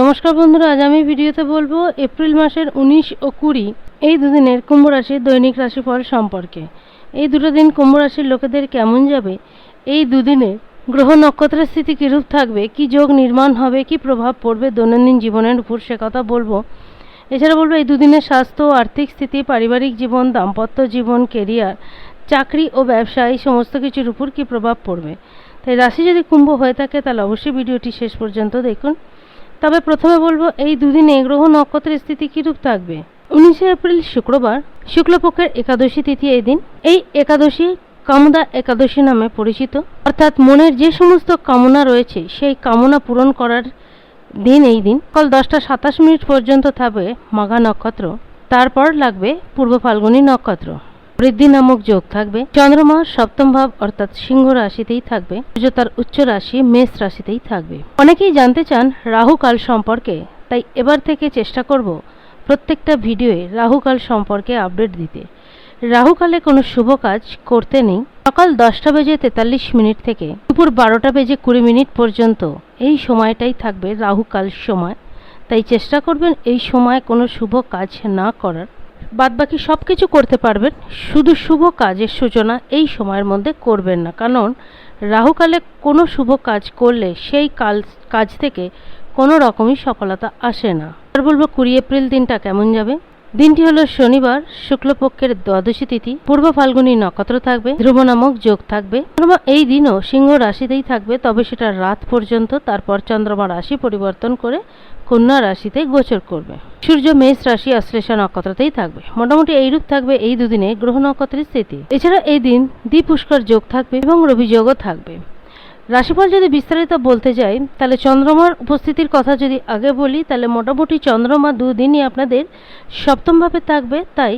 নমস্কার বন্ধুরা, আজ আমি ভিডিওতে বলব এপ্রিল মাসের উনিশ ও কুড়ি, এই দুদিনের কুম্ভ রাশির দৈনিক রাশিফল সম্পর্কে। এই দুটো দিন কুম্ভ রাশির লোকেদের কেমন যাবে? এই দুদিনে গ্রহ নক্ষত্রের স্থিতি কীরূপ থাকবে? কি যোগ নির্মাণ হবে? কি প্রভাব পড়বে? দৈনন্দিন জীবনের উপর সে কথা বলব। এছাড়া বলব এই দুদিনের স্বাস্থ্য, আর্থিক স্থিতি, পারিবারিক জীবন, দাম্পত্য জীবন কেরিয়ার চাকরি ও ব্যবসা এই সমস্ত কিছুর উপর কি প্রভাব পড়বে? তাই রাশি যদি কুম্ভ হয়ে থাকে, তাহলে অবশ্যই ভিডিওটি শেষ পর্যন্ত দেখুন। তবে প্রথমে বলব, এই দুদিনে গ্রহ নক্ষত্রের স্থিতি কিরূপ থাকবে? উনিশে এপ্রিল, শুক্রবার, শুক্লপক্ষের একাদশী তিথি এই দিন। এই একাদশী কামদা একাদশী নামে পরিচিত। অর্থাৎ মনের যে সমস্ত কামনা রয়েছে, সেই কামনা পূরণ করার দিন এই দিন। সকাল দশটা সাতাশ মিনিট পর্যন্ত থাকবে মাঘা নক্ষত্র। তারপর লাগবে পূর্ব ফাল্গুনী নক্ষত্র। বৃদ্ধি নামক যোগ থাকবে। চন্দ্রমা সপ্তম ভাব অর্থাৎ সিংহ রাশিতেই থাকবে। তার উচ্চ রাশি মেষ রাশিতেই থাকবে। অনেকেই জানতে চান রাহু কাল সম্পর্কে, তাই এবার থেকে চেষ্টা করব প্রত্যেকটা ভিডিওয়ে রাহু কাল সম্পর্কে আপডেট দিতে। রাহুকালে কোনো শুভ কাজ করতে নেই। সকাল দশটা বেজে তেতাল্লিশ মিনিট থেকে দুপুর বারোটা বেজে কুড়ি মিনিট পর্যন্ত এই সময়টাই থাকবে রাহুকাল সময়। তাই চেষ্টা করবেন এই সময় কোনো শুভ কাজ না করার। বাদবাকি সব কিছু করতে পারবেন, শুধু শুভ কাজের সূচনা এই সময়ের মধ্যে করবেন না। কারণ, রাহুকালে কোনো শুভ কাজ করলে সেই কাল, কাজ থেকে কোনো রকমই সফলতা আসে না। আর বলব কুড়ি এপ্রিল দিনটা কেমন যাবে? দিনটি হলো শনিবার, শুক্লপক্ষের দ্বাদশী তিথি। পূর্ব ফাল্গুনী নক্ষত্র থাকবে, ধ্রুব নামক যোগ থাকবে। চন্দ্রমা এই দিনও সিংহ রাশিতেই থাকবে, তবে সেটা রাত পর্যন্ত, তারপর চন্দ্রমা রাশি পরিবর্তন করে কন্যা রাশিতে গোচর করবে। সূর্য, মেষ রাশি, অশ্লেষা নক্ষত্রতেই থাকবে। মোটামুটি এইরূপ থাকবে এই দুদিনে গ্রহ নক্ষত্রের স্থিতি। এছাড়া এই দিন দ্বিপুষ্কর যোগ থাকবে এবং রবি যোগও থাকবে। রাশিফল যদি বিস্তারিত বলতে যাই, তাহলে চন্দ্রমার উপস্থিতির কথা যদি আগে বলি, তাহলে মোটামুটি চন্দ্রমা দুদিনই আপনাদের সপ্তমভাবে থাকবে, তাই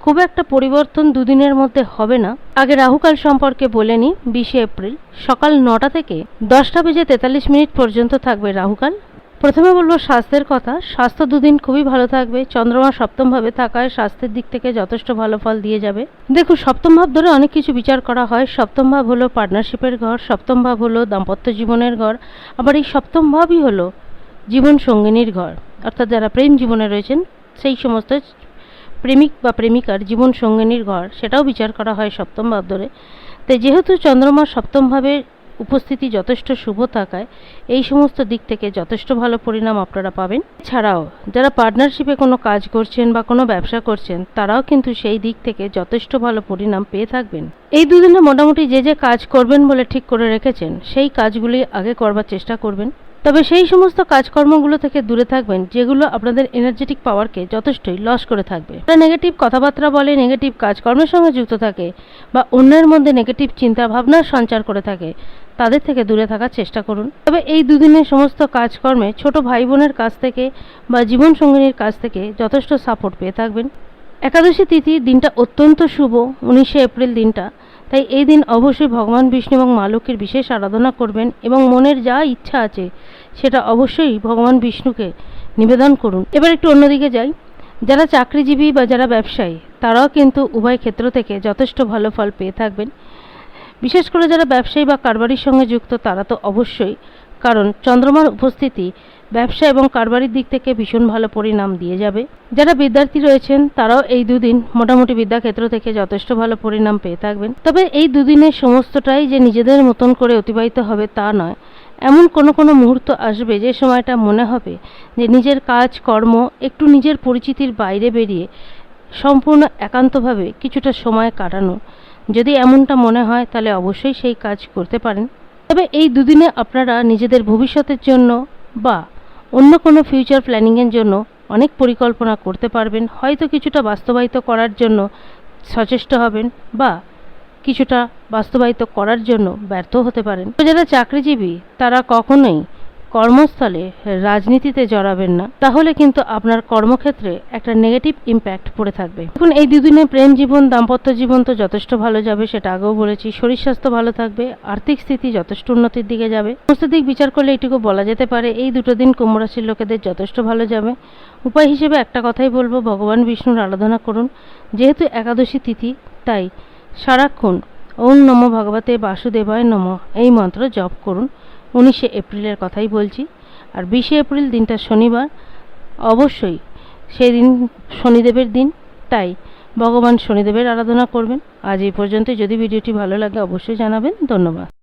খুব একটা পরিবর্তন দুদিনের মধ্যে হবে না। আগে রাহুকাল সম্পর্কে বলে নিই, বিশে এপ্রিল সকাল নটা থেকে দশটা বেজে তেতাল্লিশ মিনিট পর্যন্ত থাকবে রাহুকাল। প্রথমে বলব স্বাস্থ্যের কথা। স্বাস্থ্য দুদিন খুবই ভালো থাকবে। চন্দ্রমা সপ্তমভাবে থাকায় স্বাস্থ্যের দিক থেকে যথেষ্ট ভালো ফল দিয়ে যাবে। দেখুন সপ্তম ভাব ধরে অনেক কিছু বিচার করা হয়। সপ্তম ভাব হলো পার্টনারশিপের ঘর সপ্তম ভাব হলো দাম্পত্য জীবনের ঘর। আবার এই সপ্তম ভাবই হলো জীবন সঙ্গিনীর ঘর। অর্থাৎ যারা প্রেম জীবনে রয়েছেন, সেই সমস্ত প্রেমিক বা প্রেমিকার জীবন সঙ্গিনীর ঘর, সেটাও বিচার করা হয় সপ্তম ভাব ধরে। তাই যেহেতু চন্দ্রমা সপ্তমভাবে উপস্থিতি যথেষ্ট শুভ থাকায় এই সমস্ত দিক থেকে যথেষ্ট ভালো পরিণাম আপনারা পাবেন। ছাড়াও যারা পার্টনারশিপে কোনো কাজ করছেন বা কোনো ব্যবসা করছেন, তারাও কিন্তু সেই দিক থেকে যথেষ্ট ভালো পরিণাম পেয়ে থাকবেন। এই দুদিনে মোটামুটি যে যে কাজ করবেন বলে ঠিক করে রেখেছেন, সেই কাজগুলি আগে করবার চেষ্টা করবেন। তবে সেই সমস্ত কাজকর্মগুলো থেকে দূরে থাকবেন, যেগুলো আপনাদের এনার্জেটিক পাওয়ারকে যথেষ্টই লস করে থাকবে। তারা নেগেটিভ কথাবার্তা বলে নেগেটিভ কাজকর্মের সঙ্গে যুক্ত থাকে বা অন্যের মধ্যে নেগেটিভ চিন্তা ভাবনার সঞ্চার করে থাকে তাদের থেকে দূরে থাকার চেষ্টা করুন। তবে এই দুদিনের সমস্ত কাজকর্মে ছোট ভাই বোনের কাছ থেকে বা জীবনসঙ্গিনীর কাছ থেকে যথেষ্ট সাপোর্ট পেয়ে থাকবেন। একাদশী তিথি দিনটা অত্যন্ত শুভ, উনিশে এপ্রিল দিনটা। তাই এই দিন অবশ্যই ভগবান বিষ্ণু এবং মা লক্ষ্মীর বিশেষ আরাধনা করবেন এবং মনের যা ইচ্ছা আছে, সেটা অবশ্যই ভগবান বিষ্ণুকে নিবেদন করুন। এবার একটু অন্যদিকে যাই। যারা চাকরিজীবী বা যারা ব্যবসায়ী, তারাও কিন্তু উভয় ক্ষেত্র থেকে যথেষ্ট ভালো ফল পেয়ে থাকবেন। বিশেষ করে যারা ব্যবসায়ী বা কারবারির সঙ্গে যুক্ত, তারা তো অবশ্যই। কারণ চন্দ্রমার উপস্থিতি ব্যবসা এবং কারবারির দিক থেকে ভীষণ ভালো পরিণাম দিয়ে যাবে। যারা বিদ্যার্থী রয়েছেন, তারাও এই দুদিন মোটামুটি বিদ্যাক্ষেত্র থেকে যথেষ্ট ভালো পরিণাম পেয়ে থাকবেন। তবে এই দুদিনের সমস্তটাই যে নিজেদের মতন করে অতিবাহিত হবে তা নয়। এমন কোনো কোনো মুহূর্ত আসবে যে সময়টা মনে হবে যে নিজের কাজ, কর্ম, একটু নিজের পরিচিতির বাইরে বেরিয়ে সম্পূর্ণ একান্তভাবে কিছুটা সময় কাটানো। যদি এমনটা মনে হয়, তাহলে অবশ্যই সেই কাজ করতে পারেন। তবে এই দুদিনে আপনারা নিজেদের ভবিষ্যতের জন্য বা অন্য কোনো ফিউচার প্ল্যানিংয়ের জন্য অনেক পরিকল্পনা করতে পারবেন। হয়তো কিছুটা বাস্তবায়িত করার জন্য সচেষ্ট হবেন বা কিছুটা বাস্তবায়িত করার জন্য ব্যর্থ হতে পারেন। যারা চাকরিজীবী, তারা কখনোই কর্মস্থলে রাজনীতিতে জড়াবেন না, তাহলে কিন্তু আপনার কর্মক্ষেত্রে একটা নেগেটিভ ইম্প্যাক্ট পড়ে থাকবে। এখন এই দুদিনে প্রেম জীবন, দাম্পত্য জীবন তো যথেষ্ট ভালো যাবে, সেটা আগেও বলেছি। শরীর স্বাস্থ্য ভালো থাকবে, আর্থিক স্থিতি যথেষ্ট উন্নতির দিকে যাবে। সমস্ত দিক বিচার করলে এটুকু বলা যেতে পারে, এই দুটো দিন কুম্ভ রাশির লোকেদের যথেষ্ট ভালো যাবে। উপায় হিসেবে একটা কথাই বলব, ভগবান বিষ্ণুর আরাধনা করুন। যেহেতু একাদশী তিথি, তাই সারাক্ষণ ওম নম ভগবতে বাসুদেবায় নম, এই মন্ত্র জপ করুন। উনিশে এপ্রিলের কথাই বলছি। আর বিশে এপ্রিল দিনটা শনিবার। অবশ্যই সেই দিন শনিদেবের দিন, তাই ভগবান শনিদেবের আরাধনা করবেন। আজ এই পর্যন্ত যদি ভিডিওটি ভালো লাগে অবশ্যই জানাবেন। ধন্যবাদ।